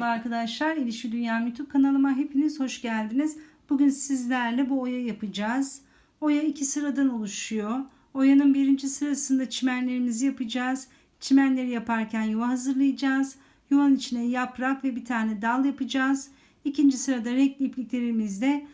Merhaba arkadaşlar. İlişki Dünya YouTube kanalıma hepiniz hoş geldiniz. Bugün sizlerle bu oya yapacağız. Oya iki sıradan oluşuyor. Oyanın birinci sırasında çimenlerimizi yapacağız. Çimenleri yaparken yuva hazırlayacağız. Yuvanın içine yaprak ve bir tane dal yapacağız. İkinci sırada renkli ipliklerimizle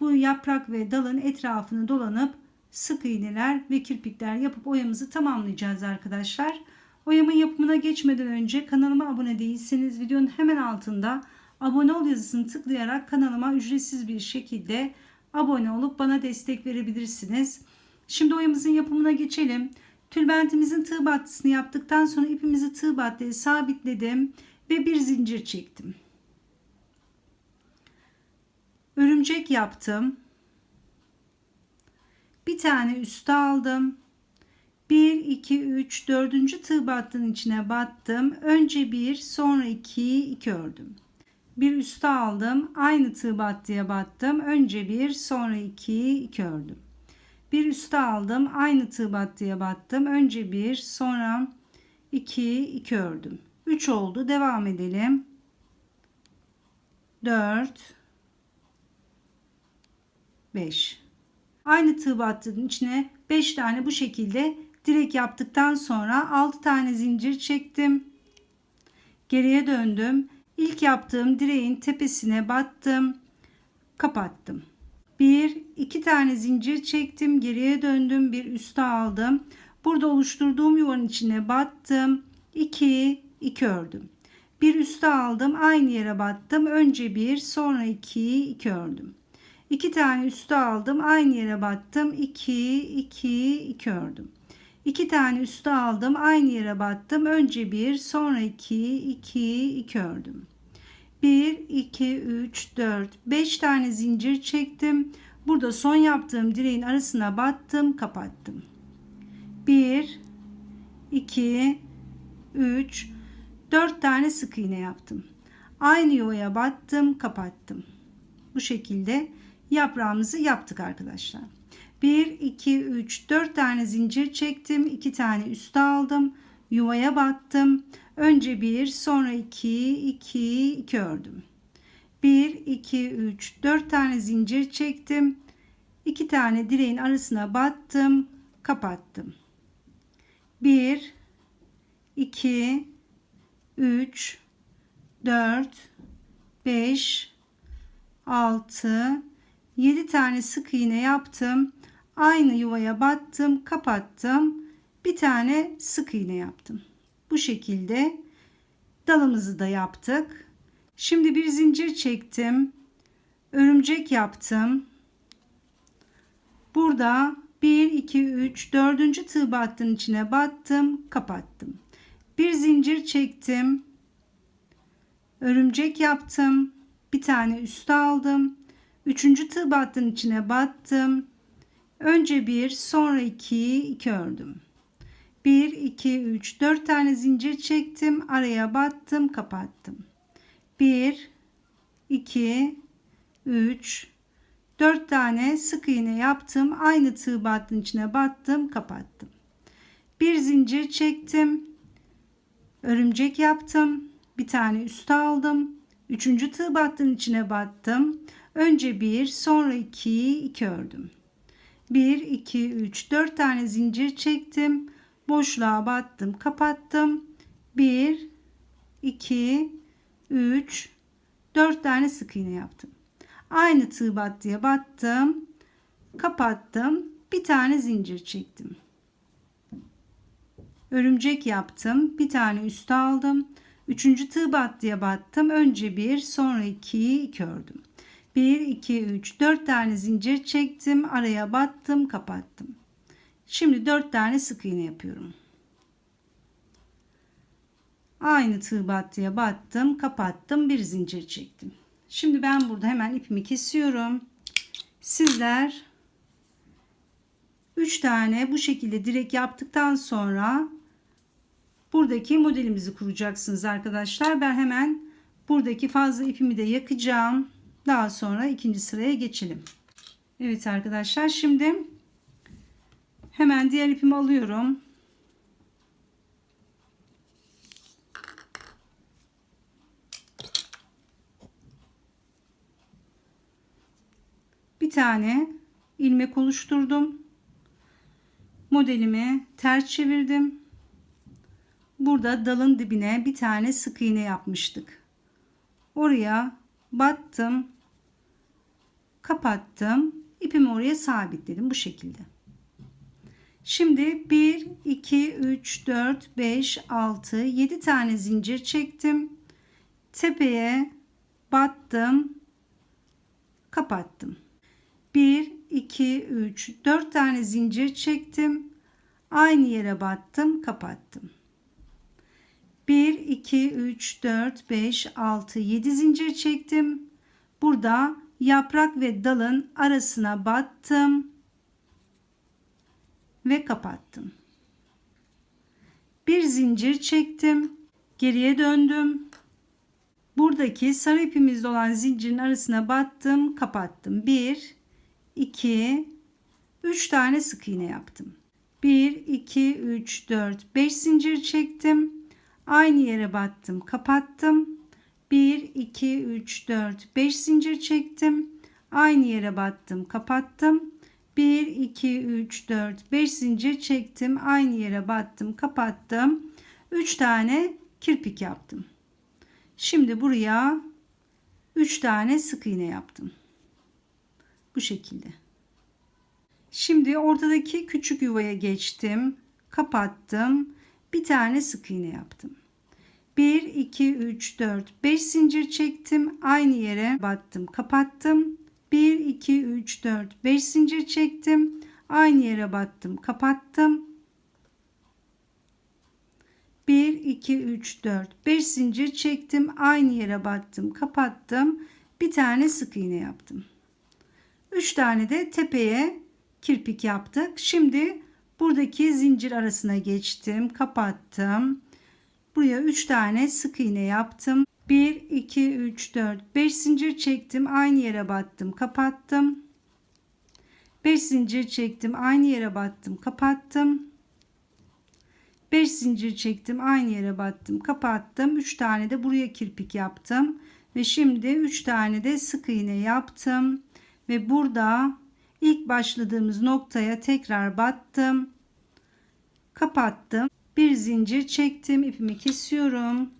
bu yaprak ve dalın etrafını dolanıp sık iğneler ve kirpikler yapıp oyamızı tamamlayacağız arkadaşlar. Oyamın yapımına geçmeden önce kanalıma abone değilseniz videonun hemen altında abone ol yazısını tıklayarak kanalıma ücretsiz bir şekilde abone olup bana destek verebilirsiniz. Şimdi oyamızın yapımına geçelim. Tülbentimizin tığ battısını yaptıktan sonra ipimizi tığ battıya sabitledim ve bir zincir çektim. Örümcek yaptım. Bir tane üste aldım. 1, 2, 3, 4. tığ battının içine battım. Önce 1, sonra 2, 2 ördüm. Bir üste aldım. Aynı tığ battıya battım. Önce 1, sonra 2, 2 ördüm. Bir üste aldım. Aynı tığ battıya battım. Önce 1, sonra 2, 2 ördüm. 3 oldu. Devam edelim. 4 5 Aynı tığ battığın içine 5 tane bu şekilde direk yaptıktan sonra 6 tane zincir çektim. Geriye döndüm. İlk yaptığım direğin tepesine battım. Kapattım. 1 2 tane zincir çektim. Geriye döndüm. Bir üste aldım. Burada oluşturduğum yuvanın içine battım. 2 2 ördüm. Bir üste aldım. Aynı yere battım. Önce 1 sonra 2 2 ördüm. 2 tane üste aldım. Aynı yere battım. 2 2 2 ördüm. 2 tane üste aldım. Aynı yere battım. Önce 1, sonra 2, 2, 2 ördüm. 1, 2, 3, 4, 5 tane zincir çektim. Burada son yaptığım direğin arasına battım, kapattım. 1, 2, 3, 4 tane sık iğne yaptım. Aynı yuvaya battım, kapattım. Bu şekilde yaprağımızı yaptık arkadaşlar. 1, 2, 3, 4 tane zincir çektim. 2 tane üste aldım. Yuvaya battım. Önce 1, sonra 2, 2, 2 ördüm. 1, 2, 3, 4 tane zincir çektim. 2 tane direğin arasına battım. Kapattım. 1, 2, 3, 4, 5, 6, 7 tane sık iğne yaptım aynı yuvaya battım kapattım. Bir tane sık iğne yaptım. Bu şekilde dalımızı da yaptık. Şimdi bir zincir çektim. Örümcek yaptım. Burada 1 2 3 4. tığ battının içine battım kapattım. Bir zincir çektim. Örümcek yaptım. Bir tane üste aldım. Üçüncü tığ battının içine battım Önce bir, sonra iki, iki ördüm. 1 2 3 4 tane zincir çektim, araya battım, kapattım. 1 2 3 4 tane sık iğne yaptım. Aynı tığ battın içine battım, kapattım. Bir zincir çektim. Örümcek yaptım. Bir tane üste aldım. Üçüncü tığ battın içine battım. Önce bir, sonra iki, iki ördüm. 1 2 3 4 tane zincir çektim. Boşluğa battım kapattım. 1 2 3 4 tane sık iğne yaptım. Aynı tığ battıya battım kapattım. Bir tane zincir çektim. Örümcek yaptım bir tane üste aldım. Üçüncü tığ battıya battım önce bir sonra iki iki ördüm 1 2 3 4 tane zincir çektim araya battım kapattım. Şimdi 4 tane sık iğne yapıyorum. Aynı tığ battıya battım kapattım bir zincir çektim. Şimdi ben burada hemen ipimi kesiyorum. Sizler 3 tane bu şekilde direk yaptıktan sonra buradaki modelimizi kuracaksınız arkadaşlar. Ben hemen buradaki fazla ipimi de yakacağım daha sonra ikinci sıraya geçelim. Evet arkadaşlar şimdi hemen diğer ipimi alıyorum. Bir tane ilmek oluşturdum. Modelimi ters çevirdim. Burada dalın dibine bir tane sık iğne yapmıştık. Oraya battım Kapattım. İpimi oraya sabitledim bu şekilde. Şimdi 1, 2, 3, 4, 5, 6, 7 tane zincir çektim. Tepeye battım. Kapattım. 1, 2, 3, 4 tane zincir çektim. Aynı yere battım. Kapattım. 1, 2, 3, 4, 5, 6, 7 zincir çektim. Burada yaprak ve dalın arasına battım ve kapattım. Bir zincir çektim. Geriye döndüm. Buradaki sarı ipimizde olan zincirin arasına battım, kapattım. 1 2 3 tane sık iğne yaptım. 1 2 3 4 5 zincir çektim. Aynı yere battım, kapattım. 1 2 3 4 5 zincir çektim. Aynı yere battım, kapattım. 1 2 3 4 5 zincir çektim. Aynı yere battım, kapattım. 3 tane kirpik yaptım. Şimdi buraya 3 tane sık iğne yaptım. Bu şekilde. Şimdi ortadaki küçük yuvaya geçtim. Kapattım. Bir tane sık iğne yaptım. 1 2 3 4 5 zincir çektim. Aynı yere battım. Kapattım. 1 2 3 4 5 zincir çektim. Aynı yere battım. Kapattım. 1 2 3 4 5 zincir çektim. Aynı yere battım. Kapattım. Bir tane sık iğne yaptım. 3 tane de tepeye kirpik yaptık. Şimdi buradaki zincir arasına geçtim. Kapattım. Buraya 3 tane sık iğne yaptım. 1 2 3 4 5 zincir çektim. Aynı yere battım. Kapattım. 5 zincir çektim. Aynı yere battım. Kapattım. 5 zincir çektim. Aynı yere battım. Kapattım. 3 tane de buraya kirpik yaptım. Ve şimdi 3 tane de sık iğne yaptım. Ve burada ilk başladığımız noktaya tekrar battım. Kapattım. Bir zincir çektim. ipimi kesiyorum.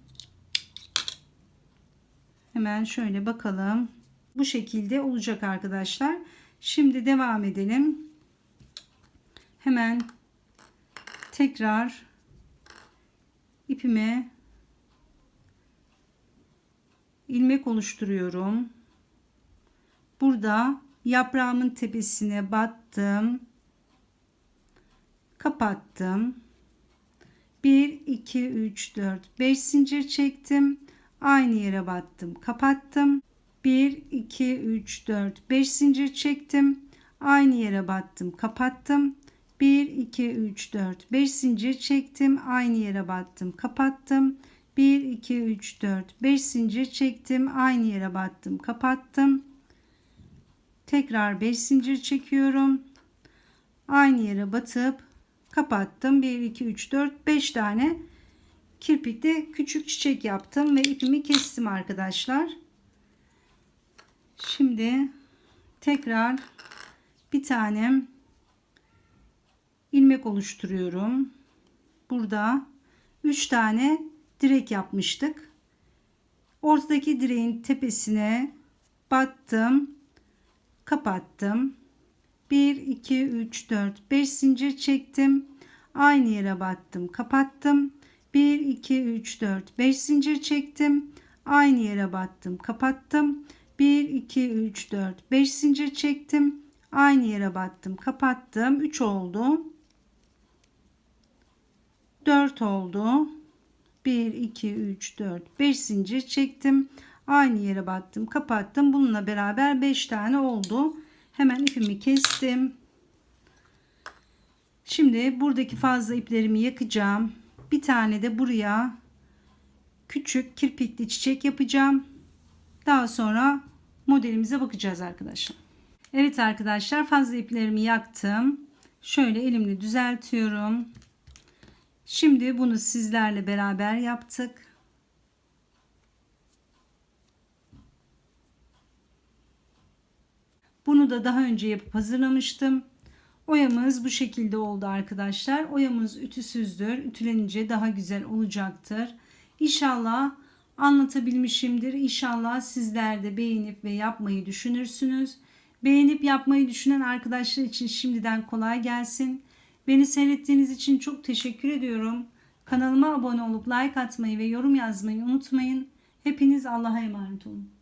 Hemen şöyle bakalım. Bu şekilde olacak arkadaşlar. Şimdi devam edelim. Hemen tekrar ipime ilmek oluşturuyorum. Burada yaprağımın tepesine battım. Kapattım. 1 2 3 4 5 zincir çektim. Aynı yere battım. Kapattım. 1 2 3 4 5 zincir çektim. Aynı yere battım. Kapattım. 1 2 3 4 5 zincir çektim. Aynı yere battım. Kapattım. 1 2 3 4 5 zincir çektim. Aynı yere battım. Kapattım. Tekrar 5 zincir çekiyorum. Aynı yere batıp kapattım. 1 2 3 4 5 tane kirpikte küçük çiçek yaptım ve ipimi kestim arkadaşlar. Şimdi tekrar bir tane ilmek oluşturuyorum. Burada 3 tane direk yapmıştık. Ortadaki direğin tepesine battım. Kapattım. 1 2 3 4 5 zincir çektim. Aynı yere battım. Kapattım. 1 2 3 4 5 zincir çektim. Aynı yere battım. Kapattım. 1 2 3 4 5 zincir çektim. Aynı yere battım. Kapattım. 3 oldu. 4 oldu. 1 2 3 4 5 zincir çektim. Aynı yere battım. Kapattım. Bununla beraber 5 tane oldu. Hemen ipimi kestim. Şimdi buradaki fazla iplerimi yakacağım. Bir tane de buraya küçük kirpikli çiçek yapacağım. Daha sonra modelimize bakacağız arkadaşlar. Evet arkadaşlar fazla iplerimi yaktım. Şöyle elimle düzeltiyorum. Şimdi bunu sizlerle beraber yaptık. Bunu da daha önce yapıp hazırlamıştım. Oyamız bu şekilde oldu arkadaşlar. Oyamız ütüsüzdür. Ütülenince daha güzel olacaktır. İnşallah anlatabilmişimdir. İnşallah sizler de beğenip ve yapmayı düşünürsünüz. Beğenip yapmayı düşünen arkadaşlar için şimdiden kolay gelsin. Beni seyrettiğiniz için çok teşekkür ediyorum. Kanalıma abone olup like atmayı ve yorum yazmayı unutmayın. Hepiniz Allah'a emanet olun.